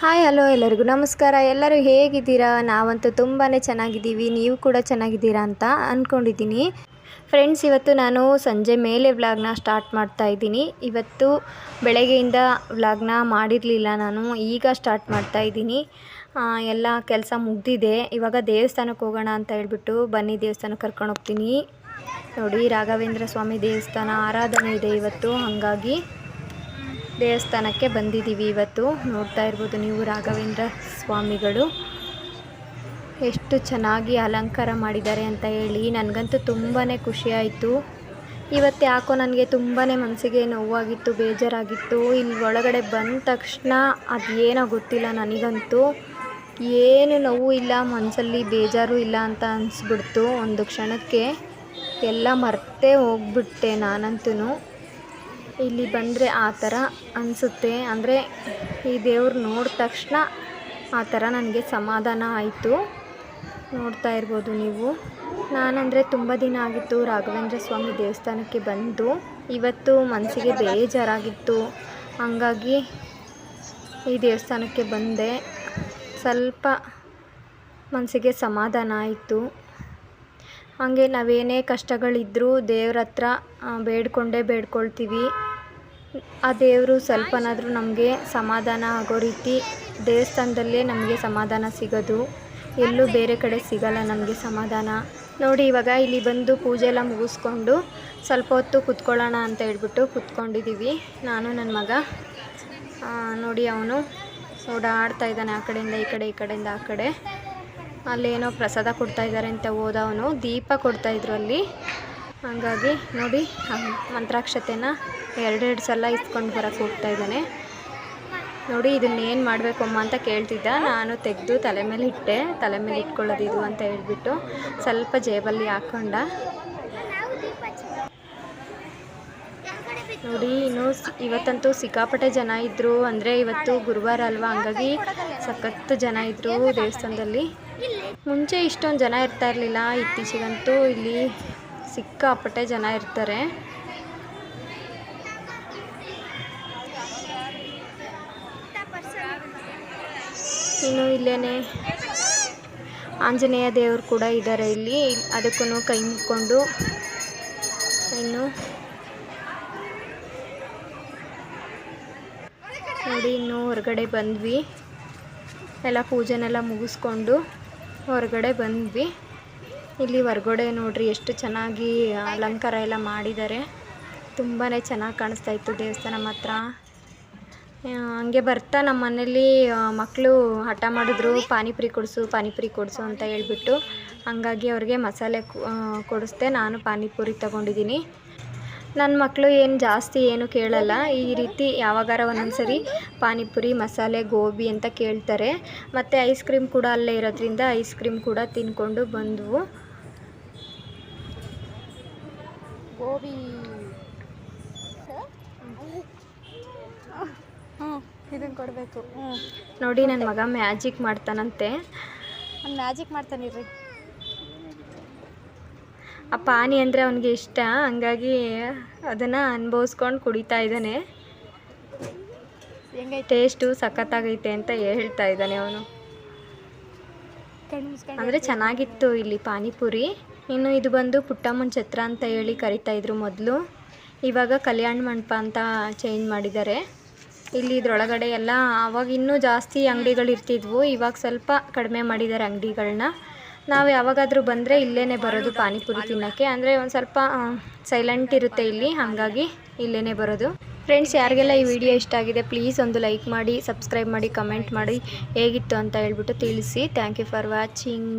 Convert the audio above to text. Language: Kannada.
ಹಾಯ್, ಹಲೋ ಎಲ್ಲರಿಗೂ ನಮಸ್ಕಾರ. ಎಲ್ಲರೂ ಹೇಗಿದ್ದೀರಾ? ನಾವಂತೂ ತುಂಬಾ ಚೆನ್ನಾಗಿದ್ದೀವಿ. ನೀವು ಕೂಡ ಚೆನ್ನಾಗಿದ್ದೀರಾ ಅಂತ ಅಂದ್ಕೊಂಡಿದ್ದೀನಿ ಫ್ರೆಂಡ್ಸ್ ಇವತ್ತು ನಾನು ಸಂಜೆ ಮೇಲೆ ವ್ಲಾಗ್ನ ಸ್ಟಾರ್ಟ್ ಮಾಡ್ತಾ ಇದ್ದೀನಿ. ಇವತ್ತು ಬೆಳಗ್ಗೆಯಿಂದ ವ್ಲಾಗ್ನ ಮಾಡಿರಲಿಲ್ಲ ನಾನು. ಈಗ ಸ್ಟಾರ್ಟ್ ಮಾಡ್ತಾ ಇದ್ದೀನಿ. ಎಲ್ಲ ಕೆಲಸ ಮುಗ್ದಿದೆ. ಇವಾಗ ದೇವಸ್ಥಾನಕ್ಕೆ ಹೋಗೋಣ ಅಂತ ಹೇಳ್ಬಿಟ್ಟು ಬನ್ನಿ ದೇವಸ್ಥಾನಕ್ಕೆ ಕರ್ಕೊಂಡು ಹೋಗ್ತೀನಿ. ನೋಡಿ, ರಾಘವೇಂದ್ರ ಸ್ವಾಮಿ ದೇವಸ್ಥಾನ, ಆರಾಧನೆ ಇದೆ ಇವತ್ತು. ಹಾಗಾಗಿ ದೇವಸ್ಥಾನಕ್ಕೆ ಬಂದಿದ್ದೀವಿ ಇವತ್ತು. ನೋಡ್ತಾ ಇರ್ಬೋದು ನೀವು ರಾಘವೇಂದ್ರ ಸ್ವಾಮಿಗಳು. ಎಷ್ಟು ಚೆನ್ನಾಗಿ ಅಲಂಕಾರ ಮಾಡಿದ್ದಾರೆ ಅಂತ ಹೇಳಿ. ನನಗಂತೂ ತುಂಬಾ ಖುಷಿ ಆಯಿತು. ಇವತ್ತು ಯಾಕೋ ನನಗೆ ತುಂಬಾ ಮನಸ್ಸಿಗೆ ನೋವಾಗಿತ್ತು, ಬೇಜಾರಾಗಿತ್ತು. ಇಲ್ಲಿ ಒಳಗಡೆ ಬಂದ ತಕ್ಷಣ ಅದೇನೋ ಗೊತ್ತಿಲ್ಲ ನನಗಂತೂ. ಏನು ನೋವು ಇಲ್ಲ ಮನಸ್ಸಲ್ಲಿ ಬೇಜಾರು ಇಲ್ಲ ಅಂತ ಅನಿಸ್ಬಿಡ್ತು ಒಂದು ಕ್ಷಣಕ್ಕೆ. ಎಲ್ಲ ಮರ್ತೇ ಹೋಗ್ಬಿಟ್ಟೆ ನಾನಂತೂ ಇಲ್ಲಿ ಬಂದರೆ ಆ ಥರ ಅನಿಸುತ್ತೆ. ಅಂದರೆ ಈ ದೇವ್ರು ನೋಡಿದ ತಕ್ಷಣ ಆ ಥರ ನನಗೆ ಸಮಾಧಾನ ಆಯಿತು. ನೋಡ್ತಾ ಇರ್ಬೋದು ನೀವು. ನಾನಂದರೆ ತುಂಬ ದಿನ ಆಗಿತ್ತು ರಾಘವೇಂದ್ರ ಸ್ವಾಮಿ ದೇವಸ್ಥಾನಕ್ಕೆ ಬಂದು. ಇವತ್ತು ಮನಸ್ಸಿಗೆ ಬೇಜಾರಾಗಿತ್ತು. ಹಂಗಾಗಿ ಈ ದೇವಸ್ಥಾನಕ್ಕೆ ಬಂದೆ. ಸ್ವಲ್ಪ ಮನಸ್ಸಿಗೆ ಸಮಾಧಾನ ಆಯಿತು. ಹಾಗೆ ನಾವೇನೇ ಕಷ್ಟಗಳಿದ್ದರೂ ದೇವ್ರ ಹತ್ರ ಬೇಡ್ಕೊಂಡೇ ಬೇಡ್ಕೊಳ್ತೀವಿ. ಆ ದೇವರು ಸ್ವಲ್ಪನಾದರೂ ನಮಗೆ ಸಮಾಧಾನ ಆಗೋ ರೀತಿ ದೇವಸ್ಥಾನದಲ್ಲೇ ನಮಗೆ ಸಮಾಧಾನ ಸಿಗೋದು. ಎಲ್ಲೂ ಬೇರೆ ಕಡೆ ಸಿಗಲ್ಲ ನಮಗೆ ಸಮಾಧಾನ. ನೋಡಿ, ಇವಾಗ ಇಲ್ಲಿ ಬಂದು ಪೂಜೆ ಎಲ್ಲ ಮುಗಿಸ್ಕೊಂಡು ಸ್ವಲ್ಪ ಹೊತ್ತು ಕುತ್ಕೊಳ್ಳೋಣ ಅಂತ ಹೇಳ್ಬಿಟ್ಟು ಕುತ್ಕೊಂಡಿದ್ದೀವಿ ನಾನು ನನ್ನ ಮಗ. ನೋಡಿ ಅವನು ಓಡಾಡ್ತಾ ಇದ್ದಾನೆ ಆ ಕಡೆಯಿಂದ, ಈ ಕಡೆ, ಈ ಕಡೆಯಿಂದ, ಆ ಕಡೆ. ಅಲ್ಲೇನೋ ಪ್ರಸಾದ ಕೊಡ್ತಾ ಇದ್ದಾರೆ ಅಂತ ಹೋದವನು ದೀಪ ಕೊಡ್ತಾಯಿದ್ರು ಅಲ್ಲಿ. ಹಾಗಾಗಿ ನೋಡಿ ಮಂತ್ರಾಕ್ಷತೆನ ಎರಡೆರಡು ಸಲ ಇಸ್ಕೊಂಡು ಬರೋಕ್ಕೆ ಹೋಗ್ತಾ ಇದ್ದಾನೆ. ನೋಡಿ, ಇದನ್ನ ಏನು ಮಾಡಬೇಕು ಅಮ್ಮ ಅಂತ ಕೇಳ್ತಿದ್ದ. ನಾನು ತೆಗೆದು ತಲೆ ಮೇಲೆ ಇಟ್ಟೆ. ತಲೆ ಮೇಲೆ ಇಟ್ಕೊಳ್ಳೋದು ಇದು ಅಂತ ಹೇಳ್ಬಿಟ್ಟು ಸ್ವಲ್ಪ ಜೇಬಲ್ಲಿ ಹಾಕ್ಕೊಂಡ ನೋಡಿ, ಇನ್ನು ಇವತ್ತಂತೂ ಸಿಕ್ಕಾಪಟ್ಟೆ ಜನ ಇದ್ದರು ಅಂದರೆ ಇವತ್ತು ಗುರುವಾರ ಅಲ್ವಾ? ಹಂಗಾಗಿ ಸಖತ್ತು ಜನ ಇದ್ದರು ದೇವಸ್ಥಾನದಲ್ಲಿ. ಮುಂಚೆ ಇಷ್ಟೊಂದು ಜನ ಇರ್ತಾ ಇರಲಿಲ್ಲ. ಇತ್ತೀಚೆಗಂತೂ ಇಲ್ಲಿ ಸಿಕ್ಕಾಪಟ್ಟೆ ಜನ ಇರ್ತಾರೆ. ಇನ್ನು ಇಲ್ಲೇ ಆಂಜನೇಯ ದೇವರು ಕೂಡ ಇದ್ದಾರೆ ಇಲ್ಲಿ. ಅದಕ್ಕೂ ಕೈ ಮುಕ್ಕೊಂಡು ಇನ್ನು ನೋಡಿ ಇನ್ನು ಹೊರಗಡೆ ಬಂದ್ವಿ. ಎಲ್ಲ ಪೂಜೆನೆಲ್ಲ ಮುಗಿಸ್ಕೊಂಡು ಹೊರಗಡೆ ಬಂದ್ವಿ. ಇಲ್ಲಿ ಹೊರಗಡೆ ನೋಡ್ರಿ ಎಷ್ಟು ಚೆನ್ನಾಗಿ ಅಲಂಕಾರ ಎಲ್ಲ ಮಾಡಿದ್ದಾರೆ. ತುಂಬಾ ಚೆನ್ನಾಗಿ ಕಾಣಿಸ್ತಾ ಇತ್ತು ದೇವಸ್ಥಾನ ಮಾತ್ರ. ಹಂಗೆ ಬರ್ತಾ ನಮ್ಮ ಮನೇಲಿ ಮಕ್ಕಳು ಹಠ ಮಾಡಿದ್ರು, ಪಾನಿಪುರಿ ಕೊಡಿಸು ಪಾನಿಪುರಿ ಕೊಡಿಸು ಅಂತ ಹೇಳ್ಬಿಟ್ಟು ಹಂಗಾಗಿ ಅವ್ರಿಗೆ ಮಸಾಲೆ ಕೊಡಿಸ್ದೆ ನಾನು ಪಾನಿಪುರಿ ತಗೊಂಡಿದ್ದೀನಿ. ನನ್ನ ಮಕ್ಕಳು ಏನು ಜಾಸ್ತಿ ಏನು ಕೇಳಲ್ಲ. ಈ ರೀತಿ ಯಾವಾಗಾರ ಒಂದೊಂದ್ಸರಿ ಪಾನಿಪುರಿ, ಮಸಾಲೆ, ಗೋಬಿ ಅಂತ ಕೇಳ್ತಾರೆ. ಮತ್ತು ಐಸ್ ಕ್ರೀಮ್ ಕೂಡ ಅಲ್ಲೇ ಇರೋದ್ರಿಂದ ಐಸ್ ಕ್ರೀಮ್ ಕೂಡ ತಿನ್ಕೊಂಡು ಬಂದವು. ಗೋಬಿ. ಹ್ಞೂ ಇದನ್ನು ಕೊಡಬೇಕು. ಹ್ಞೂ ನೋಡಿ ನನ್ನ ಮಗ ಮ್ಯಾಜಿಕ್ ಮಾಡ್ತಾನಂತೆ. ಮ್ಯಾಜಿಕ್ ಮಾಡ್ತಾನಿರಿ ಆ ಪಾನಿ ಅಂದರೆ ಅವನಿಗೆ ಇಷ್ಟ. ಹಂಗಾಗಿ ಅದನ್ನು ಅನ್ಭವಿಸ್ಕೊಂಡು ಕುಡಿತಾ ಇದ್ದಾನೆ. ಹೆಂಗೆ ಟೇಸ್ಟು ಸಖತ್ತಾಗೈತೆ ಅಂತ ಹೇಳ್ತಾ ಇದ್ದಾನೆ ಅವನು. ಅಂದರೆ ಚೆನ್ನಾಗಿತ್ತು ಇಲ್ಲಿ ಪಾನಿಪುರಿ. ಇನ್ನು ಇದು ಬಂದು ಪುಟ್ಟಮ್ಮನ ಛತ್ರ ಅಂತ ಹೇಳಿ ಕರಿತಾ ಇದ್ರು ಮೊದಲು. ಇವಾಗ ಕಲ್ಯಾಣ ಮಂಟಪ ಅಂತ ಚೇಂಜ್ ಮಾಡಿದ್ದಾರೆ. ಇಲ್ಲಿ ಇದರೊಳಗಡೆ ಎಲ್ಲ ಆವಾಗ ಇನ್ನೂ ಜಾಸ್ತಿ ಅಂಗಡಿಗಳು ಇರ್ತಿದ್ವು. ಇವಾಗ ಸ್ವಲ್ಪ ಕಡಿಮೆ ಮಾಡಿದ್ದಾರೆ ಅಂಗಡಿಗಳನ್ನ. ನಾವು ಯಾವಾಗಾದರೂ ಬಂದರೆ ಇಲ್ಲೇ ಬರೋದು ಪಾನಿಪುರಿ ತಿನ್ನೋಕ್ಕೆ. ಅಂದರೆ ಒಂದು ಸ್ವಲ್ಪ ಸೈಲೆಂಟ್ ಇರುತ್ತೆ ಇಲ್ಲಿ. ಹಾಗಾಗಿ ಇಲ್ಲೇ ಬರೋದು. ಫ್ರೆಂಡ್ಸ್ ಯಾರಿಗೆಲ್ಲ ಈ ವಿಡಿಯೋ ಇಷ್ಟ ಆಗಿದೆ ಪ್ಲೀಸ್ ಒಂದು ಲೈಕ್ ಮಾಡಿ ಸಬ್ಸ್ಕ್ರೈಬ್ ಮಾಡಿ ಕಮೆಂಟ್ ಮಾಡಿ. ಹೇಗಿತ್ತು ಅಂತ ಹೇಳ್ಬಿಟ್ಟು ತಿಳಿಸಿ. Thank you for watching